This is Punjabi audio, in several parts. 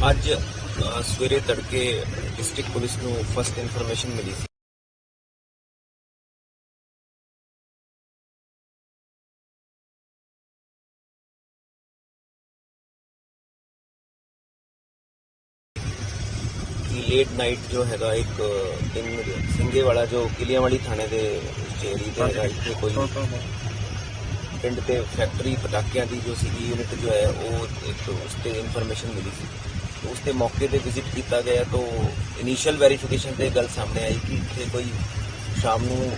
ਅੱਜ ਸਵੇਰੇ ਤੜਕੇ ਡਿਸਟ੍ਰਿਕਟ ਪੁਲਿਸ ਨੂੰ ਫਸਟ ਇਨਫੋਰਮੇਸ਼ਨ ਮਿਲੀ ਸੀ। ਲੇਟ ਨਾਈਟ ਜੋ ਹੈਗਾ ਇੱਕ ਇਨ ਸਿੰਘੇ ਵਾਲਾ ਜੋ ਕਿਲਿਆਂ ਵਾਲੀ ਥਾਣੇ ਦੇ ਚੇਰੀ ਤੇ ਹੈਗਾ ਇੱਥੇ ਕੋਈ ਪਿੰਡ ਤੇ ਫੈਕਟਰੀ ਪਟਾਕਿਆਂ ਦੀ ਜੋ ਸੀਗੀ ਯੂਨਿਟ ਜੋ ਹੈ ਉਹ ਇੱਕ ਉਸ ਤੇ ਇਨਫੋਰਮੇਸ਼ਨ ਮਿਲੀ ਸੀ। ਉਸ ਤੇ ਮੌਕੇ ਤੇ ਵਿਜ਼ਿਟ ਕੀਤਾ ਗਿਆ ਤਾਂ ਇਨੀਸ਼ੀਅਲ ਵੈਰੀਫਿਕੇਸ਼ਨ ਤੇ ਗੱਲ ਸਾਹਮਣੇ ਆਈ ਕਿ ਇੱਥੇ ਕੋਈ ਸ਼ਾਮ ਨੂੰ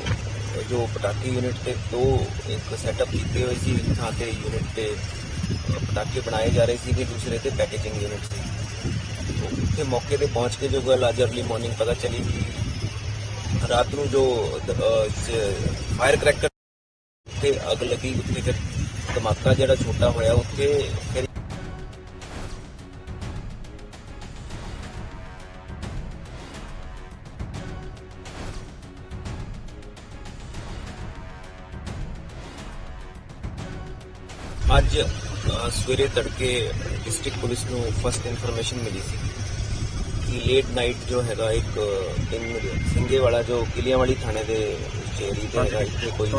ਜੋ ਪਟਾਕੇ ਯੂਨਿਟ ਤੇ ਦੋ ਇੱਕ ਸੈਟਅਪ ਕੀਤੇ ਹੋਏ ਸੀ, ਇੱਕ ਥਾਂ ਤੇ ਯੂਨਿਟ ਤੇ ਪਟਾਕੇ ਬਣਾਏ ਜਾ ਰਹੇ ਸੀ ਕਿ ਦੂਸਰੇ ਤੇ ਪੈਕੇਜਿੰਗ ਯੂਨਿਟ ਸੀ। ਉੱਥੇ ਮੌਕੇ ਤੇ ਪਹੁੰਚ ਕੇ ਜੋ ਗੱਲ ਅੱਜ ਅਰਲੀ ਮਾਰਨਿੰਗ ਪਤਾ ਚਲੀ ਕਿ ਰਾਤ ਨੂੰ ਜੋ ਫਾਇਰ ਕਰੈਕਰ ਉੱਥੇ ਅੱਗ ਲੱਗੀ, ਉੱਥੇ ਫਿਰ ਧਮਾਕਾ ਜਿਹੜਾ ਛੋਟਾ ਹੋਇਆ, ਉੱਥੇ ਅੱਜ ਸਵੇਰੇ ਤੜਕੇ ਡਿਸਟ੍ਰਿਕਟ ਪੁਲਿਸ ਨੂੰ ਫਸਟ ਇਨਫੋਰਮੇਸ਼ਨ ਮਿਲੀ ਸੀ ਕਿ ਲੇਟ ਨਾਈਟ ਜੋ ਹੈਗਾ ਇੱਕ ਇਨ ਸਿੰਘੇ ਵਾਲਾ ਜੋ ਕਿਲਿਆਂ ਵਾਲੀ ਥਾਣੇ ਦੇ ਚੇਰੀ ਤੇ ਹੈਗਾ ਇੱਥੇ ਕੋਈ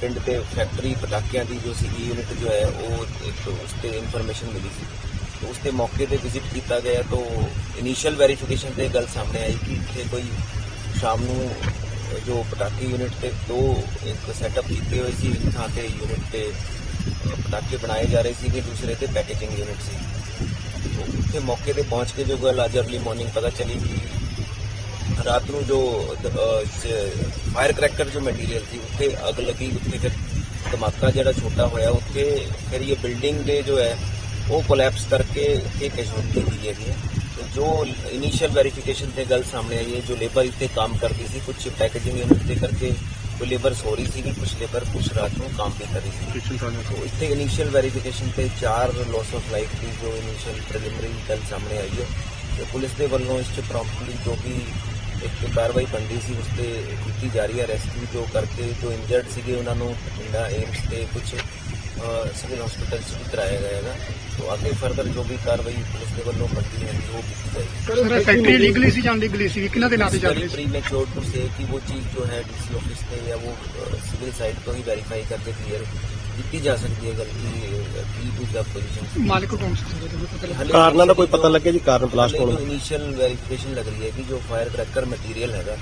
ਪਿੰਡ ਤੇ ਫੈਕਟਰੀ ਪਟਾਕਿਆਂ ਦੀ ਜੋ ਸੀਗੀ ਯੂਨਿਟ ਜੋ ਹੈ ਉਹ ਇੱਕ ਉਸ ਤੇ ਇਨਫੋਰਮੇਸ਼ਨ ਮਿਲੀ ਸੀ। ਉਸ ਤੇ ਮੌਕੇ ਤੇ ਵਿਜ਼ਿਟ ਕੀਤਾ ਗਿਆ ਤਾਂ ਇਨੀਸ਼ੀਅਲ ਵੈਰੀਫਿਕੇਸ਼ਨ ਤੇ ਗੱਲ ਸਾਹਮਣੇ ਆਈ ਕਿ ਇੱਥੇ ਕੋਈ ਸ਼ਾਮ ਨੂੰ ਜੋ ਪਟਾਕੇ ਯੂਨਿਟ ਤੇ ਦੋ ਇੱਕ ਸੈਟਅਪ ਕੀਤੇ ਹੋਏ ਸੀ, ਇੱਕ ਥਾਂ ਤੇ ਯੂਨਿਟ ਤੇ ਪਟਾਕੇ ਬਣਾਏ ਜਾ ਰਹੇ ਸੀ ਕਿ ਦੂਸਰੇ ਤੇ ਪੈਕੇਜਿੰਗ ਯੂਨਿਟ ਸੀ। ਉੱਥੇ ਮੌਕੇ ਤੇ ਪਹੁੰਚ ਕੇ ਜੋ ਗੱਲ ਅੱਜ ਅਰਲੀ ਮਾਰਨਿੰਗ ਪਤਾ ਚੱਲੀ ਕਿ ਰਾਤ ਨੂੰ ਜੋ ਫਾਇਰ ਕਰੈਕਰ ਜੋ ਮਟੀਰੀਅਲ ਸੀ, ਉੱਥੇ ਅੱਗ ਲੱਗੀ, ਉੱਥੇ ਫਿਰ ਧਮਾਕਾ ਜਿਹੜਾ ਛੋਟਾ ਹੋਇਆ, ਉੱਥੇ ਫਿਰ ਇਹ ਬਿਲਡਿੰਗ ਦੇ ਜੋ ਹੈ, ਉਹ ਕੋਲੈਪਸ ਕਰਕੇ ਇੱਥੇ ਕੈਜੂਅਲਟੀ ਹੋਈ ਹੈਗੀ ਹੈ। ਜੋ ਇਨੀਸ਼ੀਅਲ ਵੈਰੀਫਿਕੇਸ਼ਨ ਤੇ ਗੱਲ ਸਾਹਮਣੇ ਆਈ ਹੈ ਜੋ ਲੇਬਰ ਇੱਥੇ ਕੰਮ ਕਰਦੀ ਸੀ ਕੁਝ ਪੈਕੇਜਿੰਗ ਯੂਨਿਟ ਤੇ ਕਰਕੇ ਕੋਈ ਲੇਬਰ ਸੋ ਰਹੀ ਸੀ ਕੁਝ ਲੇਬਰ ਕੁਝ ਰਾਤ ਨੂੰ ਕੰਮ ਵੀ ਕਰ ਰਹੀ ਸੀ ਇੱਥੇ ਇਨੀਸ਼ੀਅਲ ਵੈਰੀਫਿਕੇਸ਼ਨ ਤੇ ਚਾਰ ਲਾਸ ਆਫ ਲਾਈਫ ਦੀ ਜੋ ਇਨੀਸ਼ੀਅਲ ਪ੍ਰੀਲਿਮਿਨਰੀ ਗੱਲ ਸਾਹਮਣੇ ਆਈ ਹੈ। ਤੇ ਪੁਲਿਸ ਦੇ ਵੱਲੋਂ ਇਸ 'ਚ ਪ੍ਰੋਮਪਟਲੀ ਜੋ ਵੀ ਇੱਕ ਕਾਰਵਾਈ ਬੰਦੀ ਸੀ ਉਸ ਤੇ ਕੀਤੀ ਜਾ ਰਹੀ ਹੈ। ਰੈਸਕਿਊ ਜੋ ਕਰਕੇ ਜੋ ਇੰਜਰਡ ਸੀਗੇ ਉਹਨਾਂ ਨੂੰ ਪਿੰਡਾ ਏਮਸ ਤੇ ਕੁਝ ਸਿਵਲ ਹਸਪੀਟਲ 'ਚ ਵੀ ਕਰਾਇਆ ਗਿਆ ਹੈਗਾ ਤੋਂ ਅੱਗੇ ਫਰਦਰ ਜੋ ਵੀ ਕਾਰਵਾਈ ਪੁਲਿਸ ਦੇ ਵੱਲੋਂ ਬੰਦੀ ਹੈ ਉਹ ਕੀਤੀ ਜਾਏਗੀ ਸਰ फैक्ट्री लीगली सी जान लीगली सी किन्ना दे नाते चल वेरी रही सी प्रीमेच्योर टू से कि वो चीज़ जो है डीसी ऑफिस पे या वो सिविल साइड को ही वेरीफाई करके क्लियर ਕੀਤੀ ਜਾ ਸਕਦੀ ਹੈ ਗਲਤੀ ਕੀ ਟੂ ਦਾ ਪੋਜੀਸ਼ਨ मालिक कौन सा सर तुम्हें पता लगा ਕਾਰਨਾਂ ਦਾ ਕੋਈ ਪਤਾ ਲੱਗਿਆ ਜੀ ਕਾਰਨ ਬਲਾਸਟ ਹੋਣ ਜੋ ਦਾ ਇਨੀਸ਼ੀਅਲ ਵੈਰੀਫਿਕੇਸ਼ਨ ਲੱਗ ਰਹੀ ਹੈ ਕਿ ਜੋ ਫਾਇਰ ਕਰੈਕਰ ਮਟੀਰੀਅਲ ਹੈਗਾ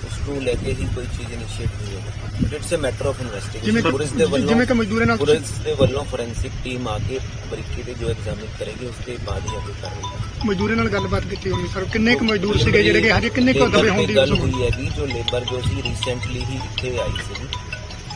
ਉਸ ਨੂੰ ਲੈ ਕੇ ਹੀ ਕੋਈ ਚੀਜ਼ ਇਨੀਸ਼ੀਏਟ ਹੋਈ। ਹੈ but it's a matter of investigation police ਦੇ ਵੱਲੋਂ ਜਿਵੇਂ ਕਿ ਮਜ਼ਦੂਰਾਂ ਨਾਲ ਪੁਲਿਸ ਦੇ ਵੱਲੋਂ ਫੋਰੈਂਸਿਕ ਟੀਮ ਆ ਕੇ ਬਰੀਕੀ ਤੇ ਜੋ ਐਗਜ਼ਾਮਿਨ ਕਰੇਗੀ ਉਸ ਦੇ ਬਾਅਦ ਹੀ ਅੱਗੇ ਕਾਰਵਾਈ ਮਜ਼ਦੂਰਾਂ ਨਾਲ ਗੱਲਬਾਤ ਕੀਤੀ ਹੋਣੀ ਸਰ। ਕਿੰਨੇ ਕੁ ਮਜ਼ਦੂਰ ਸੀਗੇ ਜਿਹੜੇ ਕਿ ਹਜੇ ਕਿੰਨੇ ਕੁ ਦਬੇ ਤੇ ਹੋਣ ਦੀ ਗੱਲ ਹੋਈ ਹੈਗੀ ਜੋ ਲੇਬਰ ਜੋ ਸੀ ਰੀਸੈਂਟਲੀ ਹੀ ਇੱਥੇ ਆਈ ਸੀ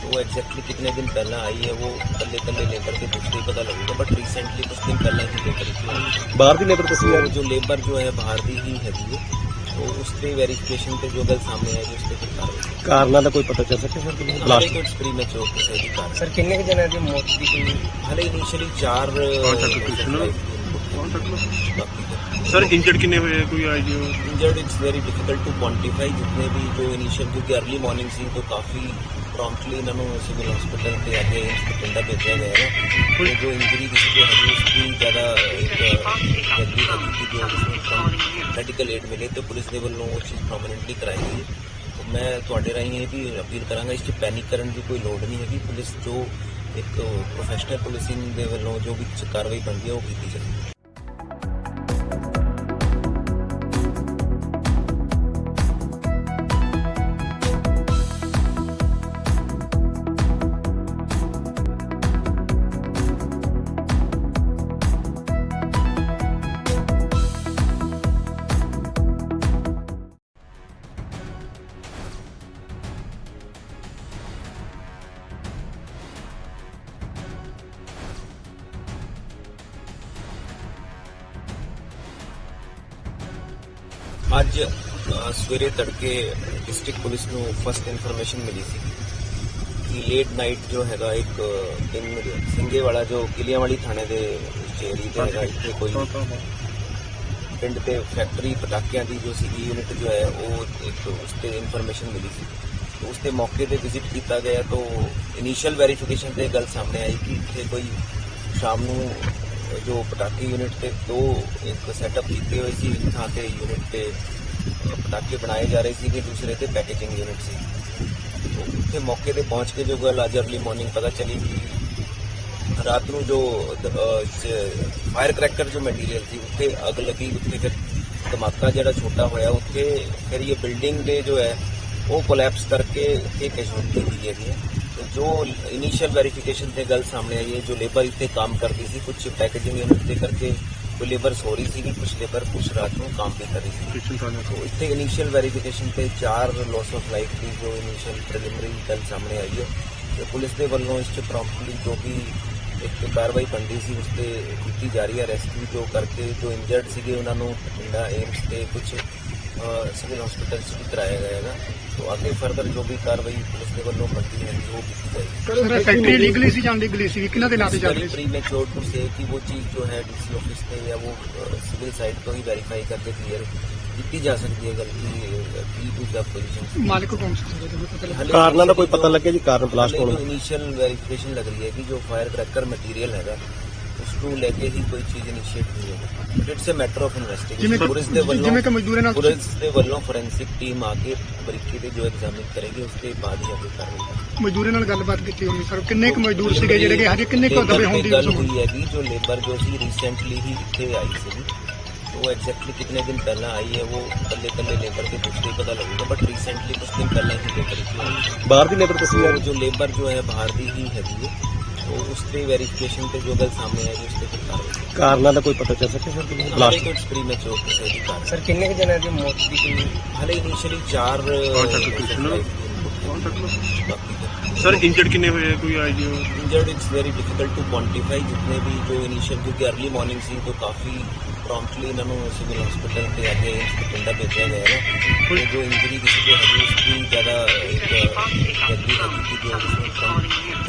ਉਹ ਐਗਜ਼ੈਕਟਲੀ ਕਿੰਨੇ ਦਿਨ ਪਹਿਲਾਂ ਆਈ ਹੈ ਉਹ ਕੱਲੇ ਕੱਲੇ ਲੇਬਰ ਦੇ ਪੁੱਛਦੇ ਹੀ ਪਤਾ ਲੱਗੂਗਾ ਬਟ ਰੀਸੈਂਟਲੀ ਕੁਝ ਦਿਨ ਪਹਿਲਾਂ ਹੀ ਲੇਬਰ ਇੱਥੇ ਆਈ ਬਾਹਰ ਦੀ ਲੇਬਰ ਤੁਸੀਂ ਉਹ ਜੋ ਲੇਬਰ ਜੋ ਹੈ ਬਾਹਰ ਦੀ ਹੀ ਹੈਗੀ ਹੈ। तो ਉਸ ਤੇ ਵੈਰੀਫਿਕੇਸ਼ਨ ਤੇ ਜੋ ਗੱਲ ਸਾਹਮਣੇ ਆਏਗੀ ਉਸ ਤੇ ਫਿਰ ਕਾਰਵਾਈ ਕਾਰਨਾਂ ਦਾ ਕੋਈ ਪਤਾ ਚੱਲ ਸਕਿਆ ਸਰ ਕਿਸੇ ਦੀ ਕਿੰਨੇ ਕੁ ਜਣਿਆਂ ਦੀ ਮੌਤ ਦੀ ਕੋਈ ਹਲੇ ਇਨੀਸ਼ੀਅਲੀ 4 ਬਾਕੀ ਸਰ ਇੰਜਰਡ ਕਿੰਨੇ ਹੋਏ ਆ? ਕੋਈ idea injured it's very difficult to quantify जितने भी जो इनिशियल क्योंकि अर्ली मॉर्निंग सी तो काफ़ी प्रॉम्प्टली इन्होंने सिविल हॉस्पिटल के आगे पिंडा भेजा गया है तो जो इंजरी किसी को है उसकी ज़्यादा एक जल्दी है कि जो उसमें ਮੈਡੀਕਲ ਏਡ ਮਿਲੇ ਤੇ ਪੁਲਿਸ ਦੇ ਵੱਲੋਂ ਉਹ ਚੀਜ਼ ਪ੍ਰੋਮਿਨੈਂਟਲੀ ਕਰਾਈ ਗਈ ਹੈ ਤੇ ਮੈਂ ਤੁਹਾਡੇ ਰਾਹੀਂ ਇਹ ਵੀ ਅਪੀਲ ਕਰਾਂਗਾ ਇਸ 'ਚ ਪੈਨਿਕ ਕਰਨ ਦੀ ਕੋਈ ਲੋੜ ਨਹੀਂ ਹੈਗੀ ਪੁਲਿਸ ਜੋ ਇੱਕ ਪ੍ਰੋਫੈਸ਼ਨਲ ਪੁਲਿਸਿੰਗ ਦੇ ਵੱਲੋਂ ਜੋ ਵੀ ਕਾਰਵਾਈ ਬਣਦੀ ਹੈ ਉਹ ਕੀਤੀ ਜਾਵੇ ਸਵੇਰੇ ਤੜਕੇ ਡਿਸਟ੍ਰਿਕਟ ਪੁਲਿਸ ਨੂੰ ਫਸਟ ਇਨਫੋਰਮੇਸ਼ਨ ਮਿਲੀ ਸੀ ਕਿ ਲੇਟ ਨਾਈਟ ਜੋ ਹੈਗਾ ਇੱਕ ਇਨ ਸਿੰਘੇ ਵਾਲਾ ਜੋ ਕਿਲਿਆਂ ਵਾਲੀ ਥਾਣੇ ਦੇ ਚੇਰੀ ਤੇ ਹੈਗਾ ਇੱਥੇ ਕੋਈ ਪਿੰਡ ਤੇ ਫੈਕਟਰੀ ਪਟਾਕਿਆਂ ਦੀ ਜੋ ਸੀਗੀ ਯੂਨਿਟ ਜੋ ਹੈ ਉਹ ਇੱਕ ਉਸ ਤੇ ਇਨਫੋਰਮੇਸ਼ਨ ਮਿਲੀ ਸੀ। ਉਸ ਤੇ ਮੌਕੇ ਤੇ ਵਿਜ਼ਿਟ ਕੀਤਾ ਗਿਆ ਤਾਂ ਇਨੀਸ਼ੀਅਲ ਵੈਰੀਫਿਕੇਸ਼ਨ ਤੇ ਗੱਲ ਸਾਹਮਣੇ ਆਈ ਕਿ ਇੱਥੇ ਕੋਈ ਸ਼ਾਮ ਨੂੰ ਜੋ ਪਟਾਕੇ ਯੂਨਿਟ ਤੇ ਦੋ ਇੱਕ ਸੈਟਅਪ ਕੀਤੇ ਹੋਏ ਸੀ ਇੱਕ ਥਾਂ ਤੇ ਯੂਨਿਟ ਤੇ ਪਟਾਕੇ ਬਣਾਏ ਜਾ ਰਹੇ ਸੀਗੇ ਦੂਸਰੇ ਤੇ ਪੈਕੇਜਿੰਗ ਯੂਨਿਟ ਸੀ ਉੱਥੇ ਮੌਕੇ ਤੇ ਪਹੁੰਚ ਕੇ ਜੋ ਗੱਲ ਅੱਜ ਅਰਲੀ ਮਾਰਨਿੰਗ ਪਤਾ ਚਲੀ ਕਿ ਰਾਤ ਨੂੰ ਜੋ ਫਾਇਰ ਕਰੈਕਰ ਜੋ ਮਟੀਰੀਅਲ ਸੀ ਉੱਥੇ ਅੱਗ ਲੱਗੀ ਉੱਥੇ ਫਿਰ ਧਮਾਕਾ ਜਿਹੜਾ ਛੋਟਾ ਹੋਇਆ ਉੱਥੇ ਫਿਰ ਇਹ ਬਿਲਡਿੰਗ ਦੇ ਜੋ ਹੈ ਉਹ ਕੋਲੈਪਸ ਕਰਕੇ ਉੱਥੇ ਕੈਜੂਅਲਟੀ ਹੋਈ ਹੈਗੀ ਹੈ ਜੋ ਇਨੀਸ਼ੀਅਲ ਵੈਰੀਫਿਕੇਸ਼ਨ ਤੇ ਗੱਲ ਸਾਹਮਣੇ ਆਈ ਹੈ ਜੋ ਲੇਬਰ ਇੱਥੇ ਕੰਮ ਕਰਦੀ ਸੀ ਕੁਝ ਪੈਕੇਜਿੰਗ ਯੂਨਿਟ ਤੇ ਕਰਕੇ ਕੋਈ ਲੇਬਰ ਸੋ ਰਹੀ ਸੀ ਕੁਝ ਲੇਬਰ ਕੁਝ ਰਾਤ ਨੂੰ ਕੰਮ ਵੀ ਕਰ ਰਹੀ ਸੀ तो ਇੱਥੇ ਇਨੀਸ਼ੀਅਲ ਵੈਰੀਫਿਕੇਸ਼ਨ ਤੇ ਚਾਰ ਲੋਸ ਆਫ ਲਾਈਫ ਦੀ ਜੋ ਇਨੀਸ਼ੀਅਲ ਪ੍ਰੀਲਿਮਿਨਰੀ ਗੱਲ ਸਾਹਮਣੇ ਆਈ ਹੈ ਤੇ ਪੁਲਿਸ ਦੇ ਵੱਲੋਂ ਇਸ 'ਚ ਪ੍ਰੋਮਪਟਲੀ ਜੋ ਵੀ ਇੱਕ ਕਾਰਵਾਈ ਬਣਦੀ ਸੀ ਉਸ ਤੇ ਕੀਤੀ ਜਾ ਰਹੀ ਹੈ। ਰੈਸਕਿਊ ਜੋ ਕਰਕੇ ਜੋ ਇੰਜਰਡ ਸੀਗੇ ਉਹਨਾਂ ਨੂੰ ਬਠਿੰਡਾ ਏਮਸ ਤੇ ਕੁਝ ਸਿਵਲ ਹਸਪੀਟਲ 'ਚ ਵੀ ਕਰਾਇਆ ਗਿਆ ਹੈਗਾ ਤੋਂ ਅੱਗੇ ਫਰਦਰ ਜੋ ਵੀ ਕਾਰਵਾਈ ਪੁਲਿਸ ਦੇ ਵੱਲੋਂ ਬਣਦੀ ਹੈ ਉਹ ਕੀਤੀ ਜਾਏਗੀ ਸਰ फैक्ट्री लीगली सी जान लीगली सी किन्ना दे नाते चल वेरी रही सी प्रीमेच्योर टू से कि वो चीज़ जो है डीसी ऑफिस पे या वो सिविल साइड को ही वेरीफाई करके क्लियर ਕੀਤੀ ਜਾ ਸਕਦੀ ਹੈ ਗੱਲ ਕਿ ਕੀ ਕੁਝ ਆਪੋਜੀਸ਼ਨ मालिक कौन सा है जो पता लगा ਕਾਰਨਾਂ ਦਾ ਕੋਈ ਪਤਾ ਲੱਗਿਆ ਜੀ ਕਾਰਨ ਬਲਾਸਟ ਹੋਣ ਜੋ ਦਾ ਇਨੀਸ਼ੀਅਲ ਵੈਰੀਫਿਕੇਸ਼ਨ ਲੱਗ ਰਹੀ ਹੈ ਕਿ ਜੋ ਫਾਇਰ ਕਰੈਕਰ ਮਟੀਰੀਅਲ ਹੈਗਾ ਉਸ ਨੂੰ ਲੈ ਕੇ ਹੀ ਕੋਈ ਚੀਜ਼ ਇਨੀਸ਼ੀਏਟ ਹੋਈ ਹੈ but it's a matter of investigation police ਦੇ ਵੱਲੋਂ ਜਿਵੇਂ ਕਿ ਮਜ਼ਦੂਰਾਂ ਨਾਲ ਪੁਲਿਸ ਦੇ ਵੱਲੋਂ ਫੋਰੈਂਸਿਕ ਟੀਮ ਆ ਕੇ ਬਰੀਕੀ ਦੇ ਜੋ ਐਗਜ਼ਾਮਿਨ ਕਰੇਗੀ ਉਸ ਦੇ ਬਾਅਦ ਹੀ ਅੱਗੇ ਕਾਰਵਾਈ ਮਜ਼ਦੂਰਾਂ ਨਾਲ ਗੱਲਬਾਤ ਕੀਤੀ ਹੋਣੀ ਸਰ ਕਿੰਨੇ ਕੁ ਮਜ਼ਦੂਰ ਸੀਗੇ ਜਿਹੜੇ ਕਿ ਹਜੇ ਕਿੰਨੇ ਕੁ ਦਬੇ ਤੇ ਹੋਣ ਦੀ ਗੱਲ ਸੰਭਾਵਨਾ? ਹੋਈ ਹੈਗੀ ਜੋ ਲੇਬਰ ਜੋ ਸੀ ਰੀਸੈਂਟਲੀ ਹੀ ਇੱਥੇ ਆਈ ਸੀ ਉਹ ਐਗਜ਼ੈਕਟਲੀ ਕਿੰਨੇ ਦਿਨ ਪਹਿਲਾਂ ਆਈ ਹੈ ਉਹ ਕੱਲੇ ਕੱਲੇ ਲੇਬਰ ਦੇ ਪੁੱਛ ਕੇ ਹੀ ਪਤਾ ਲੱਗੂਗਾ ਬਟ ਰੀਸੈਂਟਲੀ ਕੁਝ ਦਿਨ ਪਹਿਲਾਂ ਹੀ ਲੇਬਰ ਇੱਥੇ ਆਈ ਬਾਹਰ ਦੀ ਲੇਬਰ ਦੱਸੀ ਜਾ ਉਹ ਰਹੀ ਜੋ ਲੇਬਰ ਜੋ ਹੈ ਬਾਹਰ ਦੀ ਹੀ ਹੈਗੀ ਹੈ तो ਉਸ ਤੇ ਵੈਰੀਫਿਕੇਸ਼ਨ ਤੇ ਜੋ ਗੱਲ ਸਾਹਮਣੇ ਆਏਗੀ ਉਸ ਤੇ ਫਿਰ ਕਾਰਵਾਈ ਕਾਰਨਾਂ ਦਾ ਕੋਈ ਪਤਾ ਚੱਲ ਸਕਿਆ ਸਰ ਬਲਾਸਟ ਬਲਾਸਟ ਕੁਝ ਪ੍ਰੀਮੈਚੁਰ ਕਿਸੇ ਦੀ ਕਾਰਨ ਸਰ ਕਿੰਨੇ ਕੁ ਜਣਿਆਂ ਦੀ ਮੌਤ ਦੀ ਕੋਈ ਹਲੇ ਇਨੀਸ਼ੀਅਲੀ ਚਾਰ Contact location ਨਾ? ਬਾਕੀ ਦੇ ਸਰ ਇੰਜਰਡ ਕਿੰਨੇ ਹੋਏ ਆ? ਕੋਈ idea injured it's very difficult to quantify जितने भी जो इनिशियल क्योंकि अर्ली मॉर्निंग ਸੀ तो काफी प्रॉम्प्टली ਇਹਨਾਂ ਨੂੰ ਸਿਵਲ ਹਸਪੀਟਲ ਤੇ ਅੱਗੇ ਏਮਸ ਬਠਿੰਡਾ ਭੇਜਿਆ ਗਿਆ ਹੈ ਤੇ ਜੋ ਇੰਜਰੀ ਕਿਸੇ को है उसकी ਜ਼ਿਆਦਾ ਇੱਕ ਜਲਦੀ ਹੈਗੀ ਕਿ ਜੋ ਉਸਨੂੰ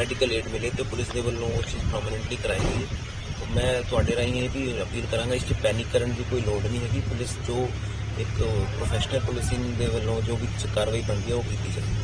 ਮੈਡੀਕਲ ਏਡ ਮਿਲੇ ਤੇ ਪੁਲਿਸ ਦੇ ਵੱਲੋਂ ਉਹ ਚੀਜ਼ ਪ੍ਰੋਮਿਨੈਂਟਲੀ ਕਰਾਈ ਗਈ ਹੈ। ਮੈਂ ਤੁਹਾਡੇ ਰਾਹੀਂ ਇਹ ਵੀ ਅਪੀਲ ਕਰਾਂਗਾ, ਇਸ 'ਚ ਪੈਨਿਕ ਕਰਨ ਦੀ ਕੋਈ ਲੋੜ ਨਹੀਂ ਹੈਗੀ। ਪੁਲਿਸ ਜੋ ਇੱਕ ਪ੍ਰੋਫੈਸ਼ਨਲ ਪੁਲਿਸਿੰਗ ਦੇ ਵੱਲੋਂ ਜੋ ਵੀ ਕਾਰਵਾਈ ਬਣਦੀ ਹੈ, ਉਹ ਕੀਤੀ ਜਾਵੇ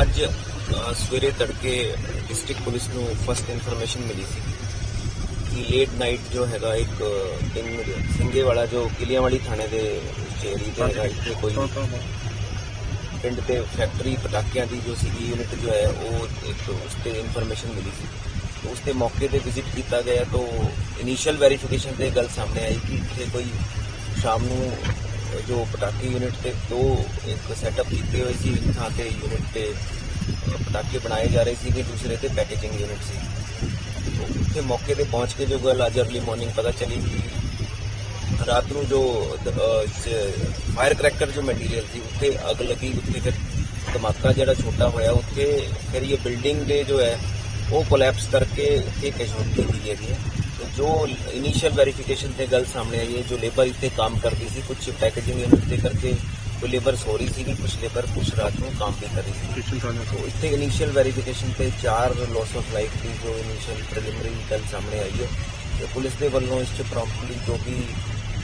ਅੱਜ ਸਵੇਰੇ ਤੜਕੇ ਡਿਸਟ੍ਰਿਕਟ ਪੁਲਿਸ ਨੂੰ ਫਸਟ ਇਨਫੋਰਮੇਸ਼ਨ ਮਿਲੀ ਸੀ ਕਿ ਲੇਟ ਨਾਈਟ ਜੋ ਹੈਗਾ ਇੱਕ ਸਿੰਘੇ ਵਾਲਾ ਜੋ ਕਿਲਿਆਂ ਵਾਲੀ ਥਾਣੇ ਦੇ ਚੇਰੀ ਤੇ ਹੈਗਾ ਇੱਥੇ ਕੋਈ ਪਿੰਡ ਤੇ ਫੈਕਟਰੀ ਪਟਾਕਿਆਂ ਦੀ ਜੋ ਸੀਗੀ ਯੂਨਿਟ ਜੋ ਹੈ ਉਹ ਇੱਕ ਉਸ ਤੇ ਇਨਫੋਰਮੇਸ਼ਨ ਮਿਲੀ ਸੀ। ਉਸ ਤੇ ਮੌਕੇ ਤੇ ਵਿਜ਼ਿਟ ਕੀਤਾ ਗਿਆ ਤਾਂ ਇਨੀਸ਼ੀਅਲ ਵੈਰੀਫਿਕੇਸ਼ਨ ਤੇ ਗੱਲ ਸਾਹਮਣੇ ਆਈ ਕਿ ਇੱਥੇ ਕੋਈ ਸ਼ਾਮ ਨੂੰ ਜੋ ਪਟਾਕੇ ਯੂਨਿਟ ਤੇ ਦੋ ਇੱਕ ਸੈਟਅਪ ਕੀਤੇ ਹੋਏ ਸੀ, ਇੱਕ ਥਾਂ ਤੇ ਯੂਨਿਟ ਤੇ ਪਟਾਕੇ ਬਣਾਏ ਜਾ ਰਹੇ ਸੀ ਤੇ ਦੂਸਰੇ ਤੇ ਪੈਕੇਜਿੰਗ ਯੂਨਿਟ ਸੀ। ਉੱਥੇ ਮੌਕੇ ਤੇ ਪਹੁੰਚ ਕੇ ਜੋ ਗੱਲ ਅੱਜ ਅਰਲੀ ਮਾਰਨਿੰਗ ਪਤਾ ਚਲੀ ਕਿ ਰਾਤ ਨੂੰ ਜੋ ਫਾਇਰ ਕਰੈਕਰ ਜੋ ਮਟੀਰੀਅਲ ਸੀ, ਉੱਥੇ ਅੱਗ ਲੱਗੀ, ਉੱਥੇ ਫਿਰ ਧਮਾਕਾ ਜਿਹੜਾ ਛੋਟਾ ਹੋਇਆ, ਉੱਥੇ ਫਿਰ ਇਹ ਬਿਲਡਿੰਗ ਦੇ ਜੋ ਹੈ, ਉਹ ਕੋਲੈਪਸ ਕਰਕੇ ਉੱਥੇ ਕੈਜੂਅਲਟੀ ਹੋਈ ਹੈਗੀ ਹੈ। ਜੋ ਇਨੀਸ਼ੀਅਲ ਵੈਰੀਫਿਕੇਸ਼ਨ ਤੇ ਗੱਲ ਸਾਹਮਣੇ ਆਈ ਹੈ ਜੋ ਲੇਬਰ ਇੱਥੇ ਕੰਮ ਕਰਦੀ ਸੀ ਕੁਝ ਪੈਕੇਜਿੰਗ ਯੂਨਿਟ ਤੇ ਕਰਕੇ ਕੋਈ ਲੇਬਰ ਸੋ ਰਹੀ ਸੀ ਕੁਝ ਲੇਬਰ ਕੁਝ ਰਾਤ ਨੂੰ ਕੰਮ ਵੀ ਕਰ ਰਹੀ ਸੀ ਤੋਂ ਇੱਥੇ ਇਨੀਸ਼ੀਅਲ ਵੈਰੀਫਿਕੇਸ਼ਨ ਤੇ ਚਾਰ ਲੋਸ ਆਫ ਲਾਈਫ ਦੀ ਜੋ ਇਨੀਸ਼ੀਅਲ ਪ੍ਰੀਲਿਮਿਨਰੀ ਗੱਲ ਸਾਹਮਣੇ ਆਈ ਹੈ ਤੇ ਪੁਲਿਸ ਦੇ ਵੱਲੋਂ ਇਸ 'ਚ ਪ੍ਰੋਮਪਟਲੀ ਜੋ ਵੀ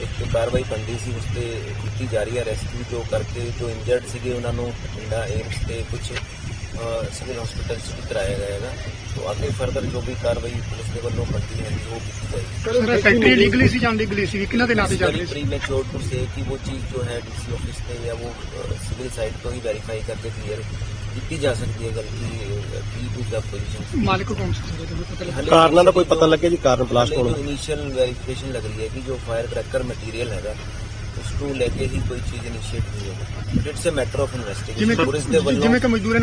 ਇੱਕ ਕਾਰਵਾਈ ਬਣਦੀ ਸੀ ਉਸ ਤੇ ਕੀਤੀ ਜਾ ਰਹੀ ਹੈ ਰੈਸਕਿਊ ਜੋ ਕਰਕੇ ਜੋ ਇੰਜਰਡ ਸੀਗੇ ਉਹਨਾਂ ਨੂੰ ਬਠਿੰਡਾ ਏਮਸ ਤੇ ਕੁਝ ਸਿਵਲ ਹਸਪੀਟਲ 'ਚ ਵੀ ਕਰਾਇਆ ਗਿਆ ਹੈਗਾ ਤੋਂ ਅੱਗੇ ਫਰਦਰ ਜੋ ਵੀ ਕਾਰਵਾਈ ਪੁਲਿਸ ਦੇ ਵੱਲੋਂ ਬਣਦੀ ਹੈ ਉਹ ਕੀਤੀ ਜਾਏਗੀ ਸਰ फैक्ट्री लीगली सी जान लीगली सी किन्ना दे नाते चल वेरी रही सी प्रीमेच्योर टू से कि वो चीज़ जो है डीसी ऑफिस पे या वो सिविल साइड को ही वेरीफाई करके क्लियर ਕੀਤੀ ਜਾ ਸਕਦੀ ਹੈ ਗੱਲ ਕਿ ਕੀ ਕੁਝ ਆਪੋਜੀਸ਼ਨ मालिक कौन सा है जो पता लगा ਕਾਰਨਾਂ ਦਾ ਕੋਈ ਪਤਾ ਲੱਗਿਆ ਜੀ ਕਾਰਨ ਬਲਾਸਟ ਹੋਣ ਜੋ ਦਾ ਇਨੀਸ਼ੀਅਲ ਵੈਰੀਫਿਕੇਸ਼ਨ ਲੱਗ ਰਹੀ ਹੈ ਕਿ ਜੋ ਫਾਇਰ ਕਰੈਕਰ ਮਟੀਰੀਅਲ ਹੈਗਾ ਉਸ ਨੂੰ ਲੈ ਕੇ ਹੀ ਕੋਈ ਚੀਜ਼ ਇਨੀਸ਼ੀਏਟ ਹੋਈ ਹੈ। It's a matter of investigation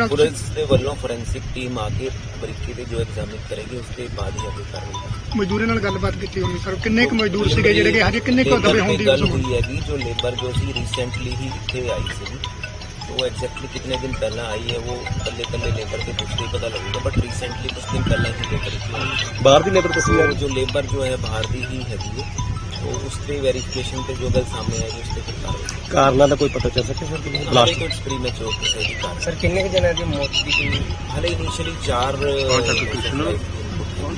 police ਦੇ ਵੱਲੋਂ ਫੋਰੈਂਸਿਕ ਟੀਮ ਆ ਕੇ ਬਰੀਕੀ ਤੇ ਜੋ ਐਗਜ਼ਾਮਿਨ ਕਰੇਗੀ ਉਸ ਦੇ ਬਾਅਦ ਹੀ ਅੱਗੇ ਕਾਰਵਾਈ ਮਜ਼ਦੂਰਾਂ ਨਾਲ ਗੱਲਬਾਤ ਕੀਤੀ ਹੋਣੀ ਸਰ ਕਿੰਨੇ ਕੁ ਮਜ਼ਦੂਰ ਸੀਗੇ ਜਿਹੜੇ ਕਿ ਹਜੇ ਕਿੰਨੇ ਕੁ ਦਬੇ ਹੁੰਦੀ ਉਸ ਹੋਈ ਹੈਗੀ ਜੋ ਲੇਬਰ ਜੋ ਸੀ ਰੀਸੈਂਟਲੀ ਹੀ ਇੱਥੇ ਆਈ ਸੀ। ਉਹ ਐਗਜ਼ੈਕਟਲੀ ਕਿੰਨੇ ਦਿਨ ਪਹਿਲਾਂ ਆਈ ਹੈ ਉਹ ਕੱਲੇ ਕੱਲੇ ਲੇਬਰ ਦੇ ਕੁਝ ਨਹੀਂ ਪਤਾ ਲੱਗੂਗਾ ਬਟ ਰੀਸੈਂਟਲੀ ਕੁਝ ਦਿਨ ਪਹਿਲਾਂ ਹੀ ਲੇਬਰ ਬਾਹਰ ਦੀ ਲੇਬਰ ਤੁਸੀਂ ਜੋ ਲੇਬਰ ਜੋ ਹੈ ਬਾਹਰ ਦੀ ਹੀ ਹੈਗੀ ਹੈ। तो उसके वेरिफिकेशन पे जो गल सामने आएगी उस पर फिर कार्रवाई ਕਾਰਨਾਂ ਦਾ ਕੋਈ ਪਤਾ ਚੱਲ ਸਕਿਆ ਸਰ हालांकि ਬਲਾਸਟ कुछ प्री में चोट से ही कार्य ਸਰ ਕਿੰਨੇ ਕੁ ਜਣਿਆਂ ਦੀ ਮੌਤ ਦੀ ਕੋਈ हाले इनिशियली चार कौन सा कुछ ना? कौन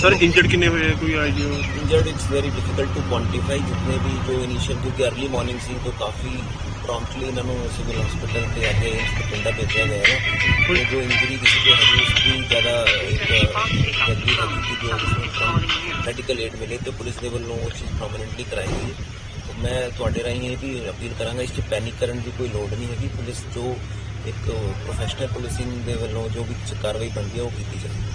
ਸਰ ਇੰਜਰਡ ਕਿੰਨੇ ਹੋਏ ਆ ਕੋਈ idea injured it's very difficult to quantify जितने भी जो इनिशियल क्योंकि अर्ली मॉर्निंग सी तो काफ़ी ਪ੍ਰੌਂਪਟਲੀ ਇਹਨਾਂ ਨੂੰ ਸਿਵਲ ਹਸਪੀਟਲ ਤੇ ਅੱਗੇ ਏਮਸ ਬਠਿੰਡਾ ਭੇਜਿਆ ਗਿਆ ਹੈ। ਕੋਈ ਜੋ ਇੰਜਰੀ ਕਿਸੇ ਕੋ ਹੈ ਉਸ ਦੀ ਜ਼ਿਆਦਾ ਇੱਕ ਗੱਡੀ ਹੈ ਕਿ ਜੋ ਉਸ ਮੈਡੀਕਲ ਏਡ ਮਿਲੇ ਤੇ ਪੁਲਿਸ ਦੇ ਵੱਲੋਂ ਉਹ ਚੀਜ਼ ਪ੍ਰੋਮਨੈਂਟਲੀ ਕਰਾਈ ਗਈ ਮੈਂ ਤੁਹਾਡੇ ਰਾਹੀਂ ਇਹ ਵੀ ਅਪੀਲ ਕਰਾਂਗਾ, ਇਸ 'ਚ ਪੈਨਿਕ ਕਰਨ ਦੀ ਕੋਈ ਲੋੜ ਨਹੀਂ ਹੈਗੀ। ਪੁਲਿਸ ਜੋ ਇੱਕ ਪ੍ਰੋਫੈਸ਼ਨਲ ਪੁਲਿਸਿੰਗ ਦੇ ਵੱਲੋਂ ਜੋ ਵੀ ਕਾਰਵਾਈ ਬਣਦੀ ਹੈ, ਉਹ ਕੀਤੀ ਜਾਵੇ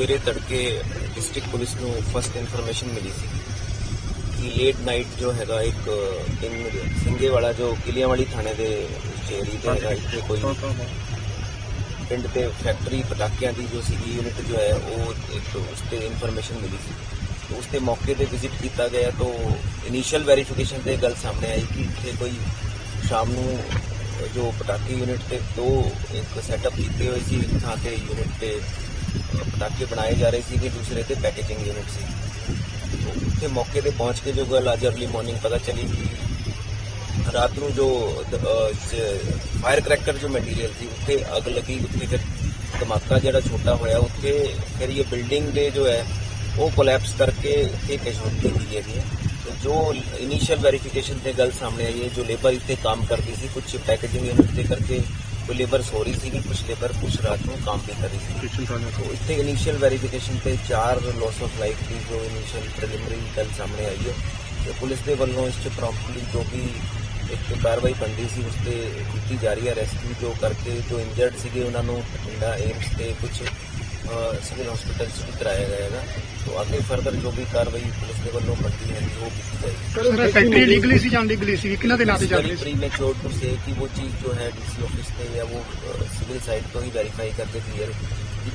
ਸਵੇਰੇ ਤੜਕੇ ਡਿਸਟ੍ਰਿਕਟ ਪੁਲਿਸ ਨੂੰ ਫਸਟ ਇਨਫੋਰਮੇਸ਼ਨ ਮਿਲੀ ਸੀ ਕਿ ਲੇਟ ਨਾਈਟ ਜੋ ਹੈਗਾ ਇੱਕ ਇਨ ਸਿੰਘੇ ਵਾਲਾ ਜੋ ਕਿਲਿਆਂ ਵਾਲੀ ਥਾਣੇ ਦੇ ਚੇਰੀ ਤੇ ਹੈਗਾ ਇੱਥੇ ਕੋਈ ਪਿੰਡ ਤੇ ਫੈਕਟਰੀ ਪਟਾਕਿਆਂ ਦੀ ਜੋ ਸੀਗੀ ਯੂਨਿਟ ਜੋ ਹੈ ਉਹ ਇੱਕ ਉਸ ਤੇ ਇਨਫੋਰਮੇਸ਼ਨ ਮਿਲੀ ਸੀ। ਉਸ ਤੇ ਮੌਕੇ ਤੇ ਵਿਜ਼ਿਟ ਕੀਤਾ ਗਿਆ ਤਾਂ ਇਨੀਸ਼ੀਅਲ ਵੈਰੀਫਿਕੇਸ਼ਨ ਤੇ ਗੱਲ ਸਾਹਮਣੇ ਆਈ ਕਿ ਇੱਥੇ ਕੋਈ ਸ਼ਾਮ ਨੂੰ ਜੋ ਪਟਾਕੇ ਯੂਨਿਟ ਤੇ ਦੋ ਇੱਕ ਸੈਟਅਪ ਕੀਤੇ ਹੋਏ ਸੀ ਇੱਕ ਥਾਂ ਤੇ ਯੂਨਿਟ ਤੇ ਅ, ਪਟਾਕੇ ਬਣਾਏ ਜਾ ਰਹੇ ਸੀ ਤੇ ਦੂਸਰੇ ਤੇ ਪੈਕੇਜਿੰਗ ਯੂਨਿਟ ਸੀ तो ਉੱਥੇ ਮੌਕੇ ਤੇ ਪਹੁੰਚ ਕੇ ਜੋ ਗੱਲ ਅੱਜ ਅਰਲੀ ਮਾਰਨਿੰਗ ਪਤਾ ਚੱਲੀ ਕਿ ਰਾਤ ਨੂੰ ਜੋ ਫਾਇਰ ਕਰੈਕਰ ਜੋ ਮਟੀਰੀਅਲ ਸੀ ਉੱਥੇ ਅੱਗ ਲੱਗੀ ਉੱਥੇ ਫਿਰ ਧਮਾਕਾ ਜਿਹੜਾ ਛੋਟਾ ਹੋਇਆ ਉੱਥੇ ਫਿਰ ਇਹ ਬਿਲਡਿੰਗ ਦੇ ਜੋ ਹੈ ਉਹ ਕੋਲੈਪਸ ਕਰਕੇ ਇੱਥੇ ਕੈਜੂਅਲਟੀ ਹੋਈ ਹੈਗੀ ਹੈ तो जो इनिशियल वेरिफिकेशन पे गल सामने आई है जो लेबर इतने काम करती थी कुछ पैकेजिंग यूनिट से करके कोई लेबर सो रही थी कुछ लेबर कुछ रात को काम भी कर रही थी ਸਟੇਸ਼ਨ ਥਾਣੇ तो इतने इनिशियल वेरिफिकेशन पे चार लॉस ऑफ लाइफ की जो इनिशियल प्रिलिमिनरी गल सामने आई है ਤੇ ਪੁਲਿਸ ਦੇ ਵੱਲੋਂ ਇਸ 'ਚ ਪ੍ਰੋmptly ਜੋ ਵੀ ਇੱਕ ਕਾਰਵਾਈ ਬਣਦੀ ਸੀ ਉਸ ਤੇ ਕੀਤੀ ਜਾ ਰਹੀ ਹੈ ਰੈਸਕਿਊ ਜੋ ਕਰਕੇ ਜੋ ਇੰਜਰਡ ਸੀਗੇ ਉਹਨਾਂ ਨੂੰ ਬਠਿੰਡਾ ਏਮਸ ਤੇ ਕੁਝ ਸਿਵਲ ਹਸਪੀਟਲ 'ਚ ਵੀ ਕਰਾਇਆ ਗਿਆ ਹੈਗਾ ਤੋਂ ਅੱਗੇ ਫਰਦਰ ਜੋ ਵੀ ਕਾਰਵਾਈ ਪੁਲਿਸ ਦੇ ਵੱਲੋਂ ਬਣਦੀ ਹੈ ਉਹ ਕੀਤੀ ਜਾਏਗੀ ਸਰ ਫੈਕਟਰੀ ਲੀਗਲੀ ਸੀ ਜਾਂ ਲੀਗਲੀ ਸੀ ਕਿਹਨਾਂ ਦੇ ਨਾਂ ਤੇ ਚੱਲ ਰਹੀ ਸੀ प्रीमेच्योर टू से कि वो चीज़ जो है डीसी ऑफिस पे या वो सिविल साइड को ही वेरीफाई करके क्लियर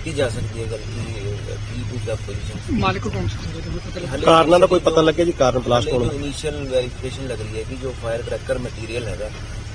की जा सकती है गलती की टू द पोजीशन ਮਾਲਕ ਕੌਣ ਸੀ ਸਰ ਇਹਦਾ ਪਤਾ ਲੱਗਾ? ਕਾਰਨਾਂ ਦਾ ਕੋਈ ਪਤਾ ਲੱਗਿਆ ਜੀ ਕਾਰਨ ਬਲਾਸਟ ਹੋਣ ਦਾ इनिशियल वेरिफिकेशन लग रही है कि जो फायर क्रैकर मटेरियल हैगा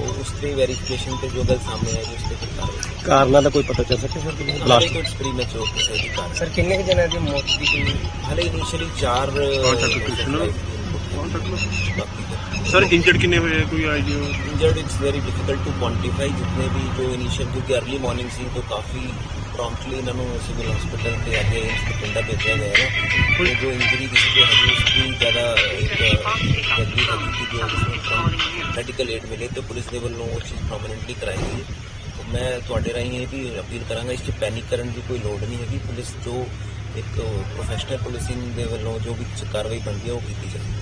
तो उसके वेरिफिकेशन पे जो गल सामने आएगी उस पर फिर कार्रवाई ਕਾਰਨਾਂ ਦਾ ਕੋਈ ਪਤਾ ਚੱਲ ਸਕਿਆ ਸਰ हालांकि ਬਲਾਸਟ कुछ प्री में चोट से ही कार्य ਸਰ ਕਿੰਨੇ ਕੁ ਜਣਿਆਂ ਦੀ ਮੌਤ ਦੀ ਕੋਈ हाले इनिशियली चार कौन सा कुछ ना? बाकी ਸਰ ਇੰਜਰਡ ਕਿੰਨੇ ਹੋਏ ਆ ਕੋਈ idea injured it's very difficult to quantify जितने भी जो इनिशियल क्योंकि अर्ली मॉर्निंग सी तो काफ़ी ਪ੍ਰੌਂਪਟਲੀ ਇਹਨਾਂ ਨੂੰ ਸਿਵਲ ਹਸਪੀਟਲ ਤੇ ਅੱਗੇ ਏਮਸ ਬਠਿੰਡਾ ਭੇਜਿਆ ਗਿਆ ਹੈ ਕੋਈ ਜੋ ਇੰਜਰੀ ਕਿਸੇ ਕੋ ਹੈ ਉਸ ਦੀ ਜ਼ਿਆਦਾ ਇੱਕ ਗੱਡੀ ਹੈ ਕਿ ਜੋ ਮੈਡੀਕਲ ਏਡ ਮਿਲੇ ਤੇ ਪੁਲਿਸ ਦੇ ਵੱਲੋਂ ਉਹ ਚੀਜ਼ ਪ੍ਰੋਮਨੈਂਟਲੀ ਕਰਾਈ ਗਈ ਮੈਂ ਤੁਹਾਡੇ ਰਾਹੀਂ ਇਹ ਵੀ ਅਪੀਲ ਕਰਾਂਗਾ, ਇਸ 'ਚ ਪੈਨਿਕ ਕਰਨ ਦੀ ਕੋਈ ਲੋੜ ਨਹੀਂ ਹੈਗੀ। ਪੁਲਿਸ ਜੋ ਇੱਕ ਪ੍ਰੋਫੈਸ਼ਨਲ ਪੁਲਿਸਿੰਗ ਦੇ ਵੱਲੋਂ ਜੋ ਵੀ ਕਾਰਵਾਈ ਬਣਦੀ ਹੈ, ਉਹ ਕੀਤੀ ਜਾਵੇ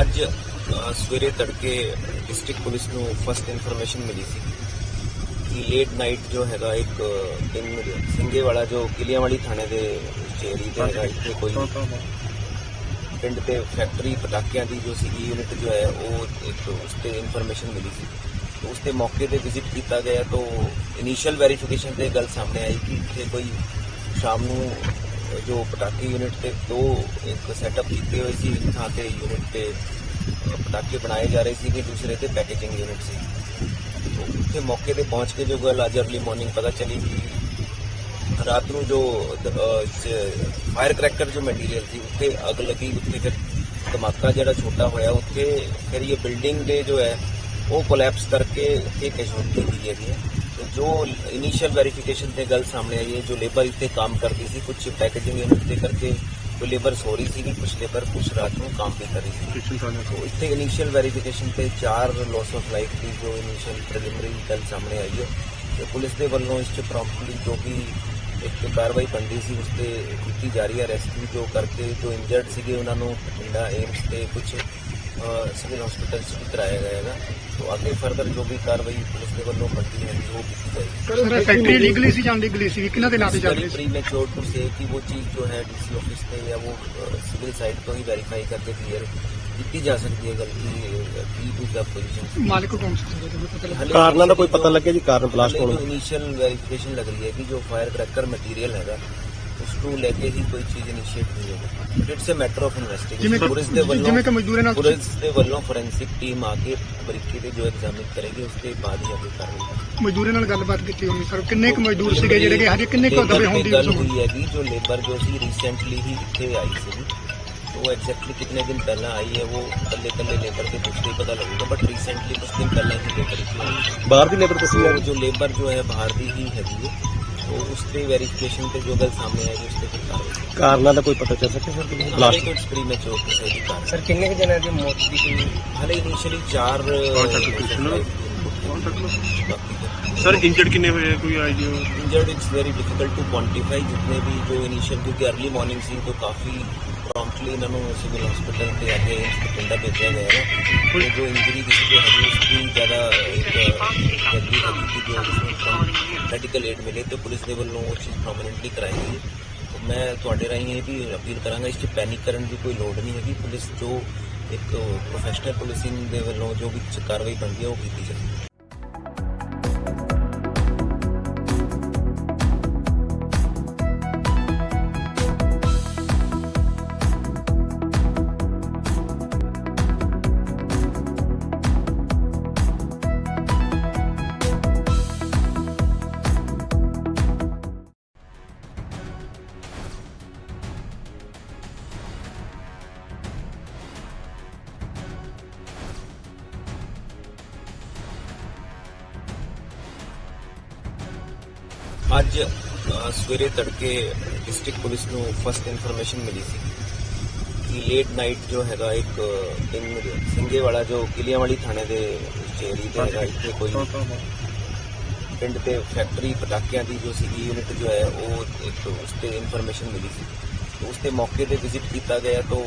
ਅੱਜ ਸਵੇਰੇ ਤੜਕੇ ਡਿਸਟ੍ਰਿਕਟ ਪੁਲਿਸ ਨੂੰ ਫਸਟ ਇਨਫੋਰਮੇਸ਼ਨ ਮਿਲੀ ਸੀ ਕਿ ਲੇਟ ਨਾਈਟ ਜੋ ਹੈਗਾ ਇੱਕ ਇਨ ਸਿੰਘੇ ਵਾਲਾ ਜੋ ਕਿਲਿਆਂ ਵਾਲੀ ਥਾਣੇ ਦੇ ਚੇਰੀ ਤੇ ਹੈਗਾ ਇੱਥੇ ਕੋਈ ਪਿੰਡ ਤੇ ਫੈਕਟਰੀ ਪਟਾਕਿਆਂ ਦੀ ਜੋ ਸੀਗੀ ਯੂਨਿਟ ਜੋ ਹੈ ਉਹ ਇੱਕ ਉਸ ਤੇ ਇਨਫੋਰਮੇਸ਼ਨ ਮਿਲੀ ਸੀ। ਉਸ ਤੇ ਮੌਕੇ ਤੇ ਵਿਜ਼ਿਟ ਕੀਤਾ ਗਿਆ ਤਾਂ ਇਨੀਸ਼ੀਅਲ ਵੈਰੀਫਿਕੇਸ਼ਨ ਤੇ ਗੱਲ ਸਾਹਮਣੇ ਆਈ ਕਿ ਇੱਥੇ ਕੋਈ ਸ਼ਾਮ ਨੂੰ ਜੋ ਪਟਾਕੇ ਯੂਨਿਟ ਤੇ ਦੋ ਇੱਕ ਸੈਟਅਪ ਕੀਤੇ ਹੋਏ ਸੀ, ਇੱਕ ਥਾਂ ਤੇ ਯੂਨਿਟ ਤੇ ਪਟਾਕੇ ਬਣਾਏ ਜਾ ਰਹੇ ਸੀ ਕਿ ਦੂਸਰੇ ਤੇ ਪੈਕੇਜਿੰਗ ਯੂਨਿਟ ਸੀ। ਉੱਥੇ ਮੌਕੇ ਤੇ ਪਹੁੰਚ ਕੇ ਜੋ ਗੱਲ ਅੱਜ ਅਰਲੀ ਮਾਰਨਿੰਗ ਪਤਾ ਚੱਲੀ ਕਿ ਰਾਤ ਨੂੰ ਜੋ ਫਾਇਰ ਕਰੈਕਰ ਜੋ ਮਟੀਰੀਅਲ ਸੀ, ਉੱਥੇ ਅੱਗ ਲੱਗੀ, ਉੱਥੇ ਫਿਰ ਧਮਾਕਾ ਜਿਹੜਾ ਛੋਟਾ ਹੋਇਆ, ਉੱਥੇ ਫਿਰ ਇਹ ਬਿਲਡਿੰਗ ਦੇ ਜੋ ਹੈ, ਉਹ ਕੋਲੈਪਸ ਕਰਕੇ ਉੱਥੇ ਕੈਜੂਅਲਟੀ ਹੋਈ ਹੈਗੀ ਹੈ। ਤੇ ਜੋ ਇਨੀਸ਼ੀਅਲ ਵੈਰੀਫਿਕੇਸ਼ਨ ਤੇ ਗੱਲ ਸਾਹਮਣੇ ਆਈ ਹੈ ਜੋ ਲੇਬਰ ਇੱਥੇ ਕੰਮ ਕਰਦੀ ਸੀ ਕੁਝ ਪੈਕੇਜਿੰਗ ਯੂਨਿਟ ਦੇ ਕਰਕੇ ਕੋਈ ਲੇਬਰ ਸੋ ਰਹੀ ਸੀ ਕੁਝ ਲੇਬਰ ਕੁਝ ਰਾਤ ਨੂੰ ਕੰਮ ਵੀ ਕਰ ਰਹੀ ਸੀ। तो ਇੱਥੇ ਇਨੀਸ਼ੀਅਲ ਵੈਰੀਫਿਕੇਸ਼ਨ ਤੇ ਚਾਰ ਲਾਸ ਆਫ ਲਾਈਫ ਦੀ ਜੋ ਇਨੀਸ਼ੀਅਲ ਪ੍ਰੀਲਿਮਿਨਰੀ ਗੱਲ ਸਾਹਮਣੇ ਆਈ ਹੈ। ਤੇ ਪੁਲਿਸ ਦੇ ਵੱਲੋਂ ਇਸ 'ਚ ਪ੍ਰੋmptly ਜੋ ਵੀ ਇੱਕ ਕਾਰਵਾਈ ਬਣਦੀ ਸੀ ਉਸ ਤੇ ਕੀਤੀ ਜਾ ਰਹੀ ਹੈ। ਰੈਸਕਿਊ ਜੋ ਕਰਕੇ ਜੋ ਇੰਜਰਡ ਸੀਗੇ ਉਹਨਾਂ ਨੂੰ ਬਠਿੰਡਾ ਏਮਸ ਤੇ ਕੁਝ ਸਿਵਲ ਹਸਪੀਟਲ 'ਚ ਵੀ ਕਰਾਇਆ ਗਿਆ ਹੈਗਾ ਤੋਂ ਅੱਗੇ ਫਰਦਰ ਜੋ ਵੀ ਕਾਰਵਾਈ ਪੁਲਿਸ ਦੇ ਵੱਲੋਂ ਬਣਦੀ ਹੈ ਉਹ ਕੀਤੀ ਜਾਏਗੀ ਸਰ ਫੈਕਟਰੀ ਲੀਗਲੀ ਸੀ ਜਾਂ ਲੀਗਲੀ ਸੀ ਕਿਹਨਾਂ ਦੇ ਨਾਂ ਤੇ ਚੱਲ ਰਹੀ ਸੀ प्रीमेच्योर टू से कि वो चीज़ जो है डीसी ऑफिस पे या वो सिविल साइड तो ही वेरीफाई करके क्लियर ਕੀਤੀ ਜਾ ਸਕਦੀ ਹੈ ਗੱਲ ਕਿ ਕੀ ਟੂ ਦਾ ਪੋਜੀਸ਼ਨ ਮਾਲਕ ਕੌਣ ਸੀ ਸਰ ਇਹਦਾ ਪਤਾ ਲੱਗਾ ਕਾਰਨਾਂ ਦਾ ਕੋਈ ਪਤਾ ਲੱਗਿਆ ਜੀ ਕਾਰਨ ਬਲਾਸਟ ਹੋਣ ਦਾ ਇਨੀਸ਼ੀਅਲ ਵੈਰੀਫਿਕੇਸ਼ਨ ਲੱਗ ਰਹੀ ਹੈ ਕਿ ਜੋ ਫਾਇਰ ਕ੍ਰੈਕਰ ਮਟੀਰੀਅਲ ਹੈਗਾ ਉਸ ਨੂੰ ਲੈ ਕੇ ਹੀ ਕੋਈ ਚੀਜ਼ ਇਨੀਸ਼ੀਏਟ ਹੋਈ ਹੋਵੇ it's a matter of investigation police ਦੇ ਵੱਲੋਂ ਜਿਵੇਂ ਕਿ ਮਜ਼ਦੂਰਾਂ ਨਾਲ ਪੁਲਿਸ ਦੇ ਵੱਲੋਂ ਫੋਰੈਂਸਿਕ ਟੀਮ ਆ ਕੇ ਬਰੀਕੀ ਦੇ ਜੋ ਐਗਜ਼ਾਮਿਨ ਕਰੇਗੀ ਉਸ ਦੇ ਬਾਅਦ ਹੀ ਅੱਗੇ ਕਾਰਵਾਈ ਮਜ਼ਦੂਰਾਂ ਨਾਲ ਗੱਲਬਾਤ ਕੀਤੀ ਹੋਣੀ ਸਰ ਕਿੰਨੇ ਕੁ ਮਜ਼ਦੂਰ ਸੀਗੇ ਜਿਹੜੇ ਕਿ ਹਜੇ ਕਿੰਨੇ ਕੁ ਦਬੇ ਹੋਣ ਦੀ ਗੱਲ ਸੰਭਾਵਨਾ ਹੋਈ ਹੈਗੀ ਜੋ ਲੇਬਰ ਜੋ ਸੀ ਰੀਸੈਂਟਲੀ ਹੀ ਇੱਥੇ ਆਈ ਸੀ ਉਹ ਐਗਜ਼ੈਕਟਲੀ ਕਿੰਨੇ ਦਿਨ ਪਹਿਲਾਂ ਆਈ ਹੈ ਉਹ ਕੱਲੇ ਕੱਲੇ ਲੇਬਰ ਦੇ ਪੁੱਛ ਕੇ ਹੀ ਪਤਾ ਲੱਗੂਗਾ ਬਟ ਰੀਸੈਂਟਲੀ ਕੁਝ ਦਿਨ ਪਹਿਲਾਂ ਹੀ ਲੇਬਰ ਇੱਥੇ ਆਈ ਬਾਹਰ ਦੀ ਲੇਬਰ ਤੁਸੀਂ ਆ ਉਹ ਜੋ ਲੇਬਰ ਜੋ ਹੈ ਬਾਹਰ ਦੀ ਹੀ ਹੈਗੀ ਹੈ तो ਉਸ ਤੇ ਵੈਰੀਫਿਕੇਸ਼ਨ ਤੇ ਜੋ ਗੱਲ ਸਾਹਮਣੇ ਆਏਗੀ ਉਸ ਤੇ ਫਿਰ ਕਾਰਵਾਈ ਕਾਰਨਾਂ ਦਾ ਕੋਈ ਪਤਾ ਚੱਲ ਸਕਿਆ ਸਰ ਹਾਲੇ ਬਲਾਸਟ ਕੁਝ ਪ੍ਰੀਮੈਚੁਰ ਕਿਸੇ ਦੀ ਕਾਰਨ ਸਰ ਕਿੰਨੇ ਕੁ ਜਣਿਆਂ ਦੀ ਮੌਤ ਦੀ ਕੋਈ ਹਾਲੇ ਇਨੀਸ਼ੀਅਲੀ ਚਾਰ Contact location ਨਾ? बाकी ਸਰ ਇੰਜਰਡ ਕਿੰਨੇ ਹੋਏ ਆ? ਕੋਈ idea injured it's very difficult to quantify जितने भी जो इनिशियल क्योंकि अर्ली मॉर्निंग सी तो काफ़ी ਪ੍ਰੌਂਪਟਲੀ ਇਹਨਾਂ ਨੂੰ ਸਿਵਲ ਹਸਪੀਟਲ ਤੇ ਅੱਗੇ ਹਸਪੀਟਲ ਦਾ ਭੇਜਿਆ ਗਿਆ ਹੈ। ਤੇ ਜੋ ਇੰਜਰੀ ਕਿਸੇ ਦੇ ਹੈਗੀ ਉਸ ਦੀ ਜ਼ਿਆਦਾ ਇੱਕ ਗੱਡੀ ਹੈਗੀ ਕਿ ਜੋ ਮੈਡੀਕਲ ਏਡ ਮਿਲੇ ਤੇ ਪੁਲਿਸ ਦੇ ਵੱਲੋਂ ਉਹ ਚੀਜ਼ ਪ੍ਰੋਮਿਨੈਂਟਲੀ ਕਰਾਈ ਗਈ ਮੈਂ ਤੁਹਾਡੇ ਰਾਹੀਂ ਇਹ ਵੀ ਅਪੀਲ ਕਰਾਂਗਾ, ਇਸ 'ਚ ਪੈਨਿਕ ਕਰਨ ਦੀ ਕੋਈ ਲੋੜ ਨਹੀਂ ਹੈਗੀ। ਪੁਲਿਸ ਜੋ ਇੱਕ ਪ੍ਰੋਫੈਸ਼ਨਲ ਪੁਲਿਸਿੰਗ ਦੇ ਵੱਲੋਂ ਜੋ ਵੀ ਕਾਰਵਾਈ ਬਣਦੀ ਹੈ, ਉਹ ਕੀਤੀ ਜਾਵੇ ਸਵੇਰੇ ਤੜਕੇ ਡਿਸਟ੍ਰਿਕਟ ਪੁਲਿਸ ਨੂੰ ਫਸਟ ਇਨਫੋਰਮੇਸ਼ਨ ਮਿਲੀ ਸੀ ਕਿ ਲੇਟ ਨਾਈਟ ਜੋ ਹੈਗਾ ਇੱਕ ਸਿੰਘੇ ਵਾਲਾ ਜੋ ਕਿਲੀਆਂ ਵਾਲੀ ਥਾਣੇ ਦੇ ਏਰੀਏ ਤੇ ਹੈਗਾ ਇੱਥੇ ਕੋਈ ਪਿੰਡ ਤੇ ਫੈਕਟਰੀ ਪਟਾਕਿਆਂ ਦੀ ਜੋ ਸੀਗੀ ਯੂਨਿਟ ਜੋ ਹੈ ਉਹ ਇੱਕ ਉਸ ਤੇ ਇਨਫੋਰਮੇਸ਼ਨ ਮਿਲੀ ਸੀ। ਉਸ ਤੇ ਮੌਕੇ ਤੇ ਵਿਜ਼ਿਟ ਕੀਤਾ ਗਿਆ ਤਾਂ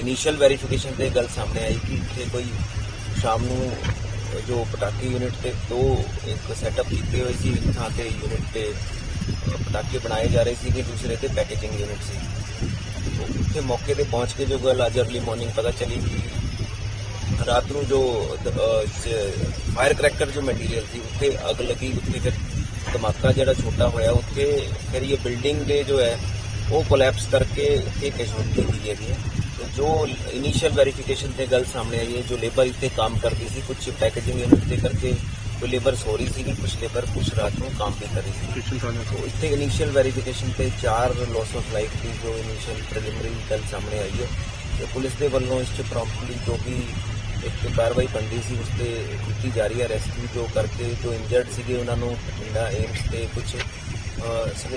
ਇਨੀਸ਼ੀਅਲ ਵੈਰੀਫਿਕੇਸ਼ਨ ਤੇ ਗੱਲ ਸਾਹਮਣੇ ਆਈ ਕਿ ਇੱਥੇ ਕੋਈ ਸ਼ਾਮ ਨੂੰ ਜੋ ਪਟਾਕੇ ਯੂਨਿਟ ਤੇ ਦੋ ਇੱਕ ਸੈਟਅਪ ਕੀਤੇ ਹੋਏ ਸੀ ਇੱਕ ਥਾਂ ਤੇ ਯੂਨਿਟ ਤੇ ਪਟਾਕੇ ਬਣਾਏ ਜਾ ਰਹੇ ਸੀਗੇ ਦੂਸਰੇ ਤੇ ਪੈਕੇਜਿੰਗ ਯੂਨਿਟ ਸੀ। ਉੱਥੇ ਮੌਕੇ ਤੇ ਪਹੁੰਚ ਕੇ ਜੋ ਗੱਲ ਅੱਜ ਅਰਲੀ ਮਾਰਨਿੰਗ ਪਤਾ ਚਲੀ ਕਿ ਰਾਤ ਨੂੰ ਜੋ ਫਾਇਰ ਕ੍ਰੈਕਰ ਜੋ ਮਟੀਰੀਅਲ ਸੀ, ਉੱਥੇ ਅੱਗ ਲੱਗੀ, ਉੱਥੇ ਫਿਰ ਧਮਾਕਾ ਜਿਹੜਾ ਛੋਟਾ ਹੋਇਆ, ਉੱਥੇ ਫਿਰ ਇਹ ਬਿਲਡਿੰਗ ਦੇ ਜੋ ਹੈ, ਉਹ ਕੋਲੈਪਸ ਕਰਕੇ ਉੱਥੇ ਕੈਜੂਅਲਟੀ ਹੋਈ ਹੈਗੀ ਹੈ। ਜੋ ਇਨੀਸ਼ੀਅਲ ਵੈਰੀਫਿਕੇਸ਼ਨ ਤੇ ਗੱਲ ਸਾਹਮਣੇ ਆਈ ਹੈ, ਜੋ ਲੇਬਰ ਇੱਥੇ ਕੰਮ ਕਰਦੀ ਸੀ ਕੁਝ ਪੈਕੇਜਿੰਗ ਯੂਨਿਟ ਦੇ ਕਰਕੇ ਕੋਈ ਲੇਬਰ ਸੋ ਰਹੀ ਸੀ ਕੁਝ ਲੇਬਰ ਕੁਝ ਰਾਤ ਨੂੰ ਕੰਮ ਵੀ ਕਰ ਰਹੀ ਸੀ। तो ਇੱਥੇ ਇਨੀਸ਼ੀਅਲ ਵੈਰੀਫਿਕੇਸ਼ਨ ਤੇ ਚਾਰ ਲਾਸ ਆਫ ਲਾਈਫ ਦੀ ਜੋ ਇਨੀਸ਼ੀਅਲ ਪ੍ਰੀਲਿਮਿਨਰੀ ਗੱਲ ਸਾਹਮਣੇ ਆਈ ਹੈ। ਤੇ ਪੁਲਿਸ ਦੇ ਵੱਲੋਂ ਇਸ 'ਚ ਪ੍ਰੋmptly ਜੋ ਵੀ ਇੱਕ ਕਾਰਵਾਈ ਬਣਦੀ ਸੀ ਉਸ ਤੇ ਕੀਤੀ ਜਾ ਰਹੀ ਹੈ। ਰੈਸਕਿਊ ਜੋ ਕਰਕੇ ਜੋ ਇੰਜਰਡ ਸੀਗੇ ਉਹਨਾਂ ਨੂੰ ਬਠਿੰਡਾ ਏਮਸ ਤੇ ਕੁਝ ਸਿਵਲ